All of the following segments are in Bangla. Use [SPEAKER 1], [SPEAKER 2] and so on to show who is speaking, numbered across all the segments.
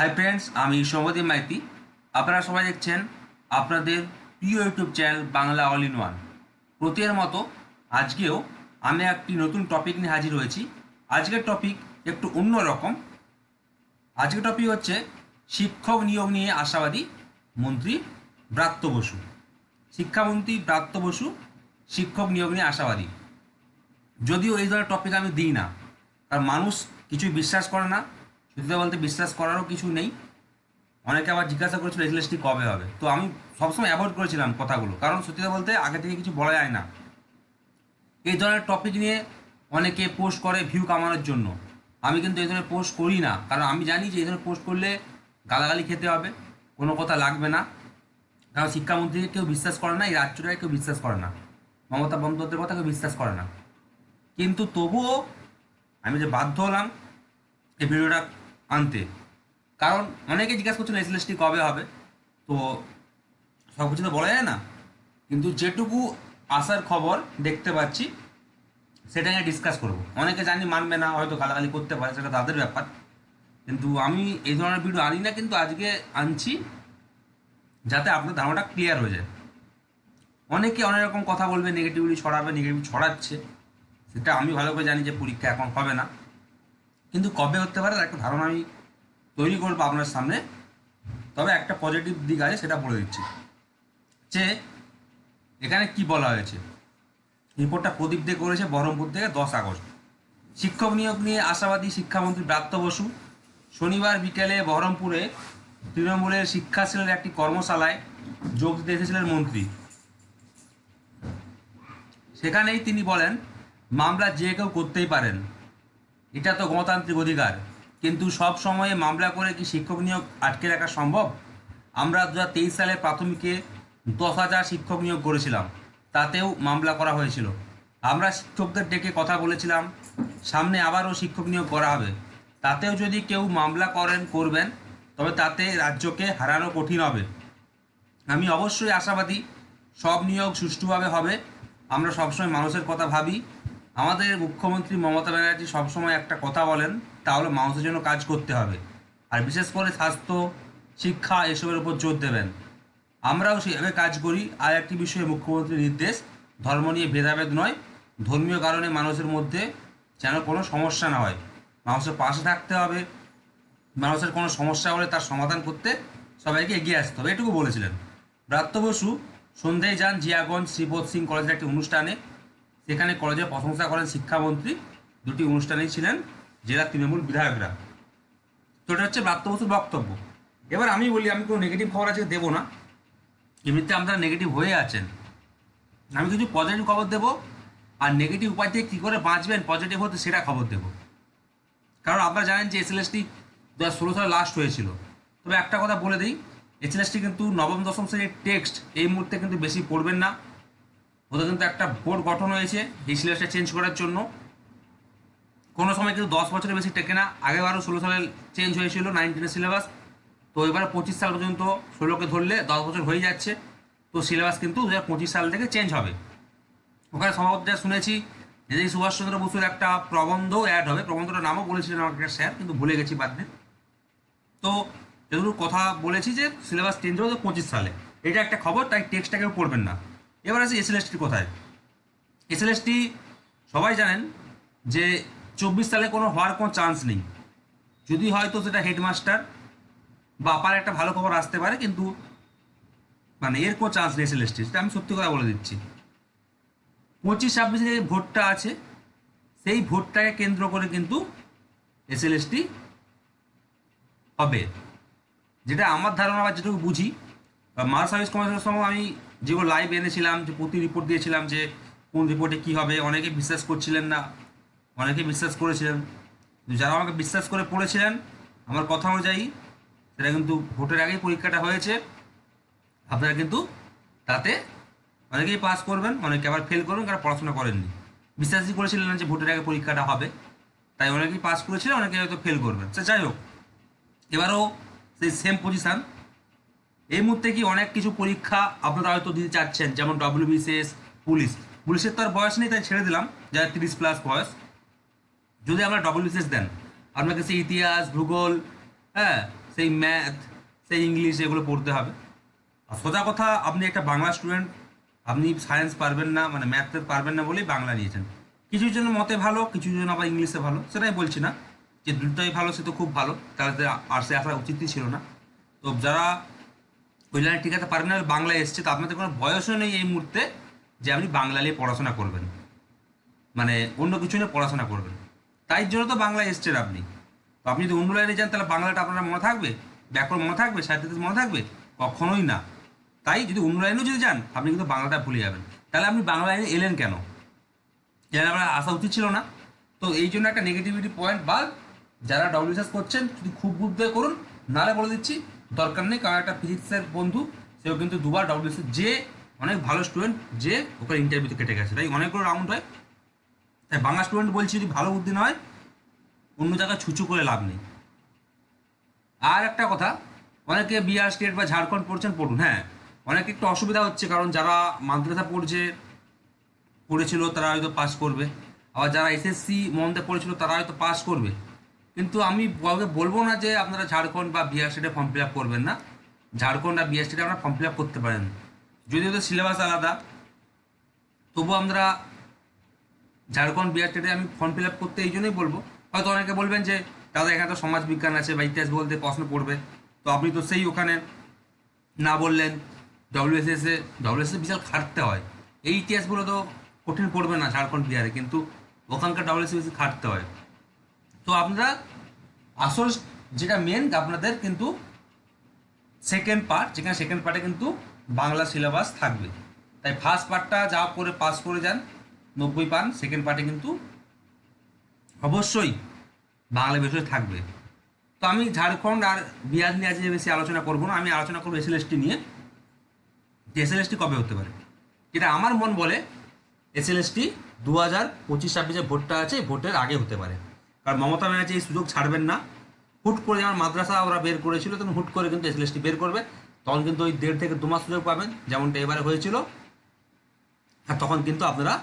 [SPEAKER 1] হাই ফ্রেন্ডস আমি সৌমদী মাইতি। আপনারা সবাই দেখছেন আপনাদের প্রিয় YouTube channel Bangla all in one প্রতিয়ের মতো আজকেও আমি একটি নতুন টপিক নিয়ে হাজির হয়েছি। আজকের টপিক একটু অন্য রকম। আজকের টপিক হচ্ছে শিক্ষক নিয়োগ নিয়ে আশাবাদী মন্ত্রী ব্রাত্য বসু। শিক্ষামন্ত্রী ব্রাত্য বসু শিক্ষক নিয়োগ নিয়ে আশাবাদী। যদিও এই ধরনের টপিক আমি দিই না, কারণ মানুষ কিছুই বিশ্বাস করে না। সত্যি বলতে বিশ্বাস করারও কিছু নেই। অনেকে আবার জিজ্ঞাসা করেছিল এসএলএসটি কবে হবে? তো আমি সবসময় অ্যাভয়েড করেছিলাম কথাগুলো। কারণ সত্যি কথা বলতে, আগে থেকে কিছু বলা যায় না। এই ধরনের টপিক নিয়ে অনেকে পোস্ট করে ভিউ কামানোর জন্য। আমি কিন্তু এই ধরনের পোস্ট করি না। কারণ আমি জানি যে এই ধরনের পোস্ট করলে গালাগালি খেতে হবে, কোনো কথা লাগবে না। কারণ শিক্ষামন্ত্রীকে কেউ বিশ্বাস করে না, এই রাজ্যটাকে কেউ বিশ্বাস করে না। মমতা বন্দ্যোপাধ্যায়ের কথা কেউ বিশ্বাস করে না। কিন্তু তবুও আমি যে বাধ্য হলাম, এই ভিডিওটা আনতে। কারণ অনেকে জিজ্ঞাসা করছেন এসএলএসটি কবে হবে? তো সব কিছু তো বলা যায় না। কিন্তু যেটুকু আসার খবর দেখতে পাচ্ছি সেটা নিয়ে ডিসকাস করব। অনেকে জানি মানবে না, হয়তো গালাগালি করতে পারে, সেটা তাদের ব্যাপার। কিন্তু আমি এই ধরনের ভিডিও আনি না, কিন্তু আজকে আনছি, যাতে আপনার ধারণাটা ক্লিয়ার হয়ে যায়। অনেকে অনেক রকম কথা বলবে নেগেটিভলি ছড়াবে নেগেটিভ ছড়াচ্ছে। সেটা আমি ভালো করে জানি যে পরীক্ষা এখন হবে না। কিন্তু কবে হতে পারে একটা ধারণা আমি তৈরি করব আপনার সামনে। তবে একটা পজিটিভ দিক আছে, সেটা বলে দিচ্ছি। যে এখানে কি বলা হয়েছে? রিপোর্টটা প্রদীপ দে করেছে বহরমপুর থেকে দশ আগস্ট। শিক্ষক নিয়োগ নিয়ে আশাবাদী শিক্ষামন্ত্রী ব্রাত্য বসু। শনিবার বিকেলে বহরমপুরে তৃণমূলের শিক্ষা সেলের একটি কর্মশালায় যোগ দিতে এসেছিলেন মন্ত্রী। সেখানেই তিনি বলেন, মামলা যে কেউ করতেই পারেন। এটা তো গণতান্ত্রিক অধিকার। কিন্তু সব সময়ে মামলা করে কি শিক্ষক নিয়োগ আটকে রাখা সম্ভব? আমরা দু হাজার তেইশ সালে প্রাথমিকে দশ হাজার শিক্ষক নিয়োগ করেছিলাম। তাতেও মামলা করা হয়েছিল। আমরা শিক্ষকদের ডেকে কথা বলেছিলাম, সামনে আবারও শিক্ষক নিয়োগ করা হবে। তাতেও যদি কেউ মামলা করেন, করবেন, তবে তাতে রাজ্যকে হারানো কঠিন হবে। আমি অবশ্যই আশাবাদী সব নিয়োগ সুষ্ঠুভাবে হবে। আমরা সবসময় মানুষের কথা ভাবি। আমাদের মুখ্যমন্ত্রী মমতা ব্যানার্জি সবসময় একটা কথা বলেন, তা হলো মানুষের জন্য কাজ করতে হবে। আর বিশেষ করে স্বাস্থ্য, শিক্ষা এসবের উপর জোর দেবেন। আমরাও সেভাবে কাজ করি। আর একটি বিষয়ে মুখ্যমন্ত্রীর নির্দেশ, ধর্ম নিয়ে ভেদাভেদ নয়, ধর্মীয় কারণে মানুষের মধ্যে যেন কোনো সমস্যা না হয়। মানুষের পাশে থাকতে হবে। মানুষের কোনো সমস্যা হলে তার সমাধান করতে সবাইকে এগিয়ে আসতে হবে। এটুকু বলেছিলেন। ব্রাত্য বসু, সন্ধ্যায় যান জিয়াগঞ্জ শ্রীবোধ সিং কলেজের একটি অনুষ্ঠানে। সেখানে কলেজে প্রশংসা করেন শিক্ষামন্ত্রী। দুটি অনুষ্ঠানেই ছিলেন জেলা তৃণমূল বিধায়করা। তো এটা হচ্ছে ব্রাত্য বসুর বক্তব্য। এবার আমি বলি, আমি কোনো নেগেটিভ খবর আজকে দেবো না। এমনিতে আপনারা নেগেটিভ হয়ে আছেন। আমি কিছু পজিটিভ খবর দেবো। আর নেগেটিভ উপায় থেকে কী করে বাঁচবেন পজিটিভ হতে সেটা খবর দেবো। কারণ আপনারা জানেন যে এসএলএসটি দু হাজার ষোলো সালে লাস্ট হয়েছিল। তবে একটা কথা বলে দিই এসএলএসটি কিন্তু নবম দশম শ্রেণির টেক্সট এই মুহূর্তে কিন্তু বেশি পড়বেন না। ওদের কিন্তু একটা বোর্ড গঠন হয়েছে এই সিলেবাসটা চেঞ্জ করার জন্য। কোনো সময় কিন্তু দশ বছরের বেশি টেকে না। আগেবারও ষোলো সালে চেঞ্জ হয়েছিল নাইনটিনের সিলেবাস তো এবারে পঁচিশ সাল পর্যন্ত ষোলোকে ধরলে দশ বছর হয়ে যাচ্ছে। তো সিলেবাস কিন্তু দু হাজার পঁচিশ সাল থেকে চেঞ্জ হবে। ওখানে সম্ভবত যা শুনেছি। যে সুভাষচন্দ্র বসুর একটা প্রবন্ধ অ্যাড হবে। প্রবন্ধটার নামও বলেছিলেন আমাকে স্যার, কিন্তু ভুলে গেছি বাদ তো যেগুলো কথা বলেছি যে সিলেবাস চেঞ্জ হবে পঁচিশ সালে। এটা একটা খবর, তাই টেক্সটটা কেউ পড়বেন না। এবার আসি এসএলএসটি কোথায়? এসএলএসটি সবাই জানেন যে চব্বিশ সালে কোনো হওয়ার কোনো চান্স নেই। যদি হয়তো সেটা হেডমাস্টার বা আপার একটা ভালো খবর আসতে পারে, কিন্তু মানে এর কোনো চান্স নেই এসএলএসটি সেটা আমি সত্যি কথা বলে দিচ্ছি। পঁচিশ ছাব্বিশে যে ভোটটা আছে, সেই ভোটটাকে কেন্দ্র করে কিন্তু এসএলএসটি হবে। যেটা আমার ধারণা বা যেটুকু বুঝি মার সার্ভিস কমিশনের সময় আমি যেগুলো লাইভ এনেছিলাম, যে প্রতি রিপোর্ট দিয়েছিলাম যে কোন রিপোর্টে কী হবে, অনেকে বিশ্বাস করছিলেন না, অনেকে বিশ্বাস করেছিলেন। যারা আমাকে বিশ্বাস করে পড়েছিলেন, আমার কথা অনুযায়ী, সেটা কিন্তু ভোটের আগেই পরীক্ষাটা হয়েছে। আপনারা কিন্তু তাতে অনেকেই পাস করবেন, অনেকে আবার ফেল করবেন, কারণ পড়াশোনা করেননি। বিশ্বাসই করেছিলেন না যে ভোটের আগে পরীক্ষাটা হবে। তাই অনেকেই পাস করেছিলেন অনেকে হয়তো ফেল করবেন। সে যাই হোক, এবারও সেই সেম পজিশান এই মুহূর্তে কি অনেক কিছু পরীক্ষা আপনারা হয়তো দিতে চাচ্ছেন, যেমন ডব্লিউবিসিএস পুলিশ। পুলিশের তো আর বয়স নেই, তাই ছেড়ে দিলাম, যারা তিরিশ প্লাস বয়স। যদি আপনারা ডব্লিউবিসিএস দেন আপনাকে সেই ইতিহাস, ভূগোল হ্যাঁ সেই ম্যাথ সেই ইংলিশ এগুলো পড়তে হবে। আর সোজা কথা, আপনি একটা বাংলা স্টুডেন্ট আপনি সায়েন্স পারবেন না মানে ম্যাথ পারবেন না বলেই বাংলা নিয়েছেন। কিছু জন মতে ভালো কিছু জন আবার ইংলিশে ভালো, সেটাই বলছি না। যে দুটোই ভালো, সে তো খুব ভালো তাদের আর্টসে আসা উচিতই ছিল না। তো যারা ওই লাইনে টিকাতে পারবেন না বাংলায় এসছে, তো আপনাদের কোনো বয়সও নেই এই মুহূর্তে যে আপনি বাংলা নিয়ে পড়াশোনা করবেন। মানে অন্য কিছু নিয়ে পড়াশোনা করবেন। তাই জন্য তো বাংলায় এসছেন আপনি। তো আপনি যদি অন্য লাইনে যান, তাহলে বাংলাটা আপনার মনে থাকবে? ব্যাকরণ মনে থাকবে? সাহিত্য মনে থাকবে? কখনোই না। তাই যদি অন্য লাইনেও যদি যান, আপনি কিন্তু বাংলাটা ভুলে যাবেন। তাহলে আপনি বাংলা লাইনে এলেন কেন? যেন আপনার আসা উচিত ছিল না। তো এই জন্য একটা নেগেটিভিটি পয়েন্ট বা যারা ডব্লিউএসএস করছেন, যদি খুব বুদ্ধি করুন, নাহলে বলে দিচ্ছি দরকার নেই, কারণ একটা ফিজিক্সের বন্ধু, সেও কিন্তু দুবার ডব্লিউএসএস যে অনেক ভালো স্টুডেন্ট যে ওকে ইন্টারভিউতে কেটে গেছে। তাই অনেকগুলো রাউন্ড হয়। তাই বাংলা স্টুডেন্ট বলছি, যদি ভালো বুদ্ধি নয় অন্য জায়গায় ছুচু করে লাভ নেই। আর একটা কথা, অনেকে বিহার স্টেট বা ঝাড়খণ্ড পড়ছেন, পড়ুন হ্যাঁ। অনেকে একটু অসুবিধা হচ্ছে, কারণ যারা মাদ্রাসা পড়ছে, পড়েছিল, তারা হয়তো পাস করবে। আবার যারা এসএসসি মন্দে পড়েছিল, তারা হয়তো পাস করবে। কিন্তু আমি কাউকে বলব না যে আপনারা ঝাড়খণ্ড বা বিহার স্টেটে ফর্ম ফিল আপ করবেন না। ঝাড়খণ্ড আর বিহার স্টেটে আপনারা ফর্ম ফিল আপ করতে পারেন। যদি ওদের সিলেবাস আলাদা, তবুও আমরা ঝাড়খণ্ড, বিহার স্টেটে আমি ফর্ম ফিল আপ করতে এই জন্যই বলব। হয়তো অনেকে বলবেন যে, দাদা, এখানে তো সমাজ বিজ্ঞান আছে বা ইতিহাস বলতে প্রশ্ন পড়বে। তো আপনি তো সেই ওখানে না বললেন ডব্লিউএসএস ডব্লিউএসএস বিশাল খাটতে হয়। এই ইতিহাসগুলো তো কঠিন পড়বে না ঝাড়খণ্ড, বিহারে, কিন্তু ওখানকার ডব্লিউএসএস খাটতে হয়। তো আপনারা আসল যেটা মেন আপনাদের কিন্তু সেকেন্ড পার্ট যেখানে সেকেন্ড পার্টে কিন্তু বাংলা সিলেবাস থাকবে। তাই ফার্স্ট পার্টটা যা করে পাস করে যান, নব্বই পান সেকেন্ড পার্টে কিন্তু অবশ্যই বাংলা বিষয় থাকবে। তো আমি ঝাড়খণ্ড আর বিহার নিয়ে আজকে বেশি আলোচনা করব না, আমি আলোচনা করব এসএলএসটি নিয়ে। যে এসএলএসটি কবে হতে পারে? যেটা আমার মন বলে এসএলএসটি দু হাজার পঁচিশ ছাব্বিশে ভোটটা আছে ভোটের আগে হতে পারে। কারণ মমতা ব্যানার্জি এই সুযোগ ছাড়বেন না। হুট করে যেমন মাদ্রাসা ওরা বের করেছিল তখন হুট করে কিন্তু এসএলএসটি বের করবে। তখন কিন্তু ওই দেড় থেকে দু মাস সুযোগ পাবেন, যেমনটা এবারে হয়েছিল। আর তখন কিন্তু আপনারা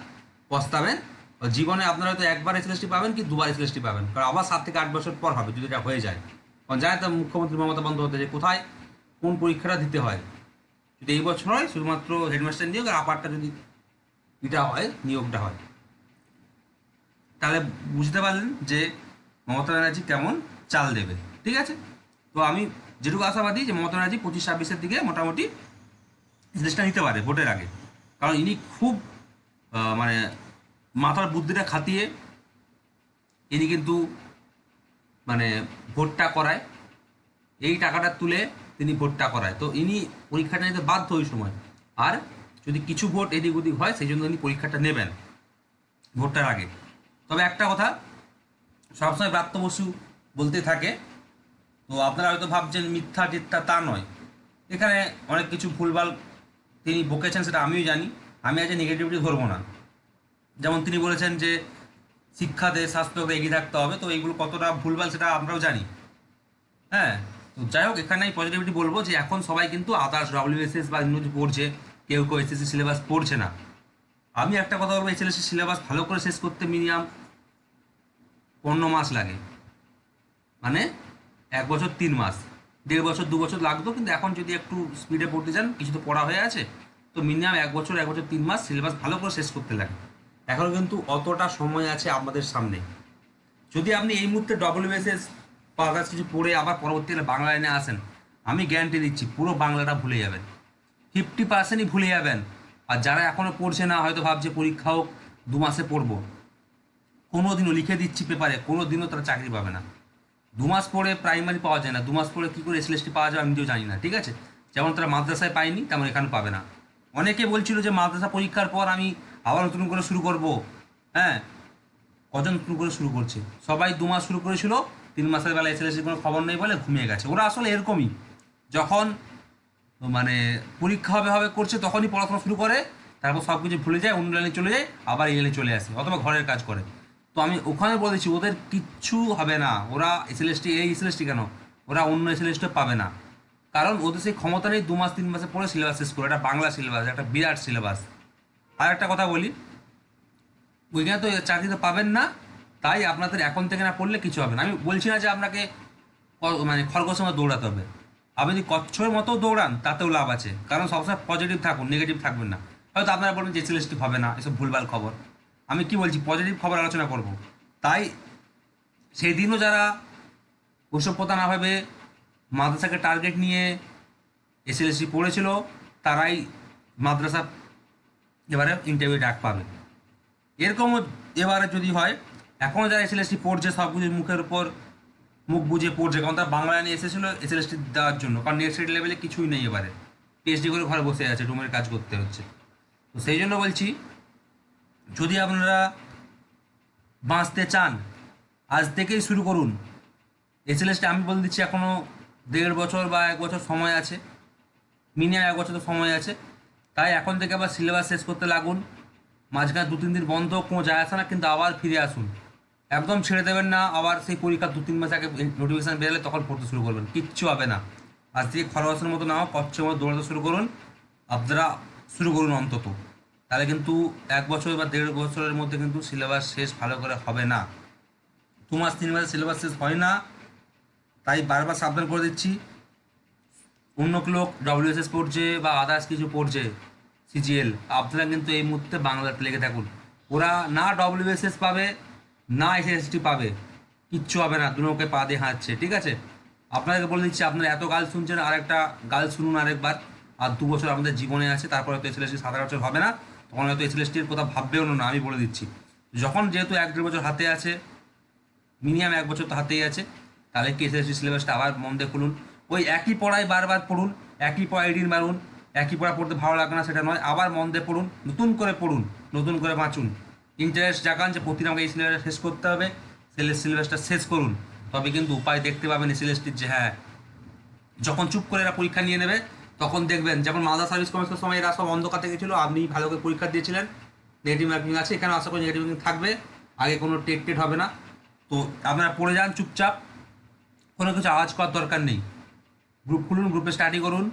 [SPEAKER 1] পস্তাবেন। জীবনে আপনারা হয়তো একবার এসএলএসটি পাবেন কি দুবার এসএলএসটি পাবেন। কারণ আবার সাত থেকে আট বছর পর হবে, যদি এটা হয়ে যায়। কারণ জানে তো মুখ্যমন্ত্রী মমতা বন্দ্যোপাধ্যায় যে কোথায় কোন পরীক্ষাটা দিতে হয়। যদি এই বছর হয়, শুধুমাত্র হেডমাস্টার নিয়োগ আর আপারটা যদি এটা হয়, নিয়োগটা হয়। তাহলে বুঝতে পারলেন যে মমতা ব্যানার্জি কেমন চাল দেবে, ঠিক আছে? তো আমি যেটুকু আশাবাদী যে মমতা ব্যানার্জি পঁচিশ ছাব্বিশের দিকে মোটামুটি জিনিসটা নিতে পারে ভোটের আগে। কারণ ইনি খুব মানে মাথার বুদ্ধিটা খাতিয়ে ইনি কিন্তু মানে ভোটটা করায়। এই টাকাটা তুলে তিনি ভোটটা করায়। তো ইনি পরীক্ষাটা নিতে বাধ্য ওই সময়। আর যদি কিছু ভোট এদিক ওদিক হয়, সেই জন্য ইনি পরীক্ষাটা নেবেন ভোটটার আগে। তবে একটা কথা, সবসময় প্রাপ্ত বসু বলতে থাকে, তো আপনারা হয়তো ভাবছেন মিথ্যা টিথ্যা তা নয়। এখানে অনেক কিছু ভুলভাল তিনি বকেছেন সেটা আমিও জানি, আমি আজ নেগেটিভিটি ধরবো না। যেমন তিনি বলেছেন যে, শিক্ষাতে স্বাস্থ্যতে এগিয়ে থাকতে হবে, তো এইগুলো কতটা ভুলভাল সেটা আমরাও জানি। হ্যাঁ তো যাই হোক, এখানে আমি পজিটিভিটি বলব যে এখন সবাই কিন্তু আদার্স ডব্লিউএসএস বা ইংরেজি পড়ছে, কেউ কেউ এসএসসি সিলেবাস পড়ছে না। আমি একটা কথা বলব, এই এসএসসি সিলেবাস ভালো করে শেষ করতে মিনিমাম পনেরো মাস লাগে। মানে এক বছর তিন মাস। দেড় বছর, দু বছর লাগতো, কিন্তু এখন যদি একটু স্পিডে পড়তে যান কিছু তো পড়া হয়ে আছে, তো মিনিমাম এক বছর এক বছর তিন মাস সিলেবাস ভালো করে শেষ করতে লাগে। এখন কিন্তু অতটা সময় আছে আমাদের সামনে। যদি আপনি এই মুহূর্তে ডব্লিউএসএস others কিছু পড়ে আবার পরবর্তীকালে বাংলা লাইনে আসেন, আমি গ্যারান্টি দিচ্ছি, পুরো বাংলাটা ভুলে যাবেন। ফিফটি পার্সেন্টই ভুলে যাবেন। আর যারা এখনও পড়ছে না, হয়তো ভাবছে পরীক্ষা হোক, দু মাসে পড়ব। কোনো দিনও লিখে দিচ্ছি পেপারে কোনো দিনও তারা চাকরি পাবে না। দু মাস পরে প্রাইমারি পাওয়া যায় না, দু মাস পরে কী করে এসএলএসটি পাওয়া যায় আমি নিজেও জানি না, ঠিক আছে? যেমন তারা মাদ্রাসায় পায়নি, তেমন এখানে পাবে না। অনেকে বলছিল যে মাদ্রাসা পরীক্ষার পর আমি আবার নতুন করে শুরু করব। হ্যাঁ কজন নতুন করে শুরু করছে? সবাই দু মাস শুরু করেছিল, তিন মাসের বেলা এসএলএসটির কোনো খবর নেই বলে ঘুমিয়ে গেছে। ওরা আসলে এরকমই। যখন মানে পরীক্ষা হবে হবে করছে, তখনই পড়াশোনা শুরু করে, তারপর সব কিছু ভুলে যায়, অন্য লাইনে চলে যায়, আবার এই লাইনে চলে আসে, অথবা ঘরের কাজ করে। তো আমি ওখানে বলেছি ওদের কিচ্ছু হবে না, ওরা এসএলএসটি এই এসএলএসটি কেন? ওরা অন্য এসএলএসটি পাবে না। কারণ ওদের সেই ক্ষমতা নেই দু মাস তিন মাসে পরে সিলেবাস শেষ করে, একটা বাংলা সিলেবাস একটা বিরাট সিলেবাস আর একটা কথা বলি, ওইখানে তো চাকরি তো পাবেন না, তাই আপনাদের এখন থেকে না পড়লে কিছু হবে না। আমি বলছি না যে আপনাকে মানে খরগোশের মতো দৌড়াতে হবে। আপনি যদি কচ্ছপের মতো দৌড়ান, তাতেও লাভ আছে। কারণ সবসময় পজিটিভ থাকুন নেগেটিভ থাকবেন না। হয়তো আপনারা বলবেন যে সিলেস্টি হবে না, এসব ভুলভাল খবর। আমি কি বলছি? পজিটিভ খবর আলোচনা করব। তাই সেই দিনও যারা ওসব কথা না ভাবে মাদ্রাসাকে টার্গেট নিয়ে এসএলএসি পড়েছিল, তারাই মাদ্রাসা এবারে ইন্টারভিউ ডাক পাবে। এরকমও এবারে যদি হয় এখনও যারা এসএলএসটি পড়ছে সব কিছু মুখের উপর মুখ বুঝে পড়ছে, কারণ তার বাংলা নিয়ে এসেছিল এসএলএসটি দেওয়ার জন্য, কারণ নেক্সট লেভেলে কিছুই নেই এবারে। পিএইচডি করে ঘরে বসে আছে রুমের কাজ করতে হচ্ছে। তো সেই জন্য বলছি, যদি আপনারা বাঁচতে চান, আজ থেকেই শুরু করুন। এসএলএসটি আমি বলে দিচ্ছি এখনও দেড় বছর বা এক বছর সময় আছে। মিনিমাম এক বছর তো সময় আছে। তাই এখন থেকে আবার সিলেবাস শেষ করতে লাগুন। মাঝখানে দু তিন দিন বন্ধ কোনো যায় আসে না, কিন্তু আবার ফিরে আসুন। একদম ছেড়ে দেবেন না, আবার সেই পরীক্ষা দু তিন মাস আগে নোটিফিকেশান বেরোলে তখন পড়তে শুরু করবেন। কিচ্ছু হবে না। আজ থেকে খরচের মতো নাও কচ্ছের মতো দৌড়াতে শুরু করুন। আপনারা শুরু করুন অন্তত। তাহলে কিন্তু এক বছর বা দেড় বছরের মধ্যে কিন্তু সিলেবাস শেষ ভালো করে হবে না। দু মাস, তিন মাসের সিলেবাস শেষ হয় না। তাই বারবার সাবধান করে দিচ্ছি। অন্য লোক ডব্লিউএসএস পড়ছে বা আদার্স কিছু পড়ছে সিজিএল আপনারা কিন্তু এই মুহূর্তে বাংলাতে লেগে থাকুন। ওরা না ডব্লিউএসএস পাবে না এসএসটি পাবে, কিচ্ছু হবে না দুটোকে পা দিয়ে হাঁটছে, ঠিক আছে? আপনাদেরকে বলে দিচ্ছি, আপনারা এত গাল শুনছেন, আর একটা গাল শুনুন আরেকবার। আর দু বছর আমাদের জীবনে আছে, তারপরে হয়তো এসএলএসটি সাত বছর হবে না, তখন হয়তো এসএলএসটির কথা ভাববেও না আমি বলে দিচ্ছি। যখন যেহেতু এক দেড় বছর হাতে আছে, মিনিমাম এক বছর তো হাতেই আছে, তাহলে কি এসএসসি সিলেবাসটা আবার মন দিয়ে খুলুন। ওই একই পড়ায় বারবার পড়ুন, একই পড়া এডিন মারুন, একই পড়া পড়তে ভালো লাগে না, সেটা নয়, আবার মন দিয়ে পড়ুন, নতুন করে পড়ুন, নতুন করে বাঁচুন। ইন্টারেস্ট জাগান যে প্রতিদিন আমাকে এই সিলেবাসটা শেষ করতে হবে সিলেবাস সিলেবাসটা শেষ করুন। তবে কিন্তু উপায় দেখতে পাবেন এই সিলেবাসটির যে হ্যাঁ যখন চুপ করে এরা পরীক্ষা নিয়ে নেবে, তখন দেখবেন, যেমন মালদা সার্ভিস কমিশনের সময় এরা সব অন্ধকার থেকে ছিল, আপনি ভালো করে পরীক্ষা দিয়েছিলেন নেগেটিভ মার্কিং আছে এখানে আশা করি নেগেটিভ মার্কিং থাকবে, আগে কোনো টেট টেট হবে না। তো আপনারা পড়ে যান চুপচাপ, কোনো কিছু আওয়াজ করার দরকার নেই। গ্রুপ খুলুন গ্রুপে স্টাডি করুন,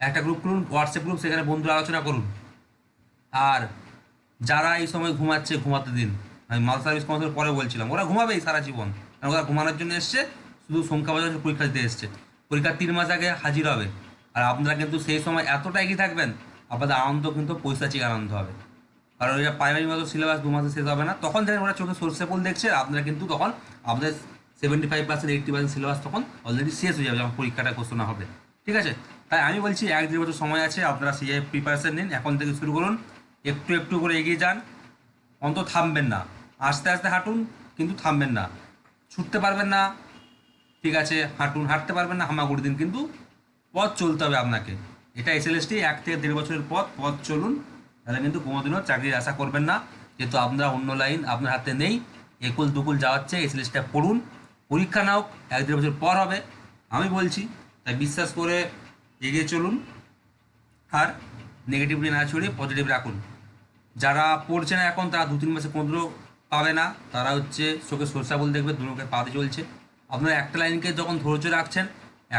[SPEAKER 1] একটা গ্রুপ খুলুন হোয়াটসঅ্যাপ গ্রুপ সেখানে বন্ধুরা আলোচনা করুন। আর যারা এই সময় ঘুমাচ্ছে, ঘুমাতে দিন। আমি মাল সার্ভিস কমিশনের পরে বলছিলাম, ওরা ঘুমাবেই সারা জীবন। কারণ ওরা ঘুমানোর জন্য এসছে, শুধু সংখ্যা বাজার পরীক্ষা দিতে এসছে। পরীক্ষার তিন মাস আগে হাজির হবে। আর আপনারা কিন্তু সেই সময় এতটা এগিয়ে থাকবেন, আপনাদের আনন্দ কিন্তু পৈশাচিক আনন্দ হবে। কারণ এটা প্রাইমারি মতো সিলেবাস দু মাসে শেষ হবে না, তখন থেকে ওরা চোখে সরষে ফুল দেখছে আপনারা কিন্তু তখন আপনাদের seventy five percent eighty percent syllabus তখন অলরেডি শেষ হয়ে যাবে যখন পরীক্ষাটা ঘোষণা হবে। ঠিক আছে? তাই আমি বলছি, এক দেড় বছর সময় আছে, আপনারা সিআই প্রিপারেশন নিন, এখন থেকে শুরু করুন। একটু একটু করে এগিয়ে যান। অন্ত থামবেন না। আস্তে আস্তে হাঁটুন, কিন্তু থামবেন না। ছুটতে পারবেন না। ঠিক আছে, হাঁটুন। হাঁটতে পারবেন না, হামাগুড়ি দিন, কিন্তু পথ চলতে হবে আপনাকে। এটা এসএলএসটি এক থেকে দেড় বছরের পথ পথ চলুন। তাহলে কিন্তু কোনোদিনও চাকরির আশা করবেন না। যেহেতু আপনারা অন্য লাইন, আপনার হাতে নেই। একুল দুকুল যাওয়াচ্ছে এসএলএসটা পড়ুন। পরীক্ষা নাও, এক দেড় বছর পর হবে, আমি বলছি। তাই বিশ্বাস করে এগিয়ে চলুন। আর নেগেটিভলি না ছড়িয়ে পজিটিভ রাখুন। যারা পড়ছে না এখন, তারা দু, তিন মাসে পনেরো পাবে না। তারা হচ্ছে চোখে সরষা বল দেখবে দুটোকে পাতে চলছে। আপনারা একটা লাইনকে যখন ধৈর্য রাখছেন,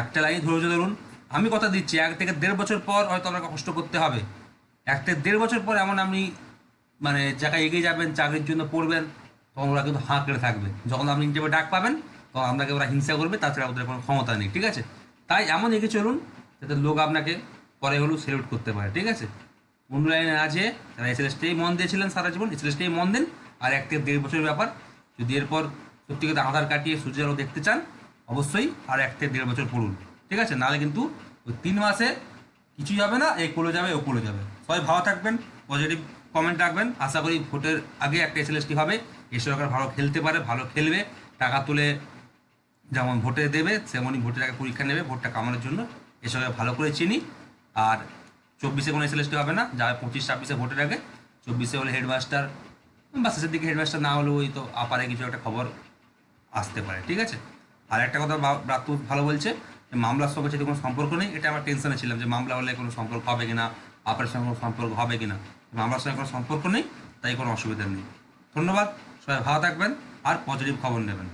[SPEAKER 1] একটা লাইন ধৈর্য ধরুন। আমি কথা দিচ্ছি, এক থেকে দেড় বছর পর হয়তো আপনাকে কষ্ট করতে হবে। এক থেকে দেড় বছর পর এমন আপনি মানে জায়গায় এগিয়ে যাবেন, চাকরির জন্য পড়বেন, তখন ওরা কিন্তু হাঁ কেড়ে থাকবে। যখন আপনি হিসেবে ডাক পাবেন, তখন আপনাকে ওরা হিংসা করবে, তাছাড়া ওদের কোনো ক্ষমতা নেই, ঠিক আছে? তাই এমন এগিয়ে চলুন, যাতে লোক আপনাকে পরে হলেও সেলুট করতে পারে, ঠিক আছে? অন্য লাইনে আছে তারা এসএলএসটাই মন দিয়েছিলেন সারা জীবন এসএলএসটাই মন দিন, আর এক থেকে দেড় বছরের ব্যাপার। যদি এরপর সত্যি কথা আধার কাটিয়ে সূর্যের আলো দেখতে চান, অবশ্যই আর এক থেকে দেড় বছর পড়ুন। ঠিক আছে? নাহলে কিন্তু ওই তিন মাসে কিছুই হবে না, এই কোলে যাবে, ও কোলে যাবে। সবাই ভালো থাকবেন পজিটিভ কমেন্ট রাখবেন। আশা করি ভোটের আগে একটা এসএলএসটি হবে। এই সরকার ভালো খেলতে পারে, ভালো খেলবে, টাকা তুলে যেমন ভোটে দেবে তেমনই ভোটের আগে পরীক্ষা নেবে, ভোটটা কামানোর জন্য। এসবে ভালো করে চিনি। আর চব্বিশে কোনো এসএলএসটি হবে না যা পঁচিশ ছাব্বিশে ভোটের আগে। চব্বিশে হলে হেডমাস্টার বা শেষের দিকে হেডমাস্টার না হলেও ওই তো আপারে কিছু একটা খবর আসতে পারে, ঠিক আছে? আর একটা কথা ব্রাত্য ভালো বলছে, যে মামলার সঙ্গে যদি কোনো সম্পর্ক নেই, এটা আমার টেনশনে ছিলাম, যে মামলা হলে কোনো সম্পর্ক হবে কিনা, আপারের সঙ্গে কোনো সম্পর্ক হবে কিনা। মামলার সঙ্গে কোনো সম্পর্ক নেই, তাই কোনো অসুবিধা নেই। ধন্যবাদ, সবাই ভালো থাকবেন, আর পজিটিভ খবর নেবেন।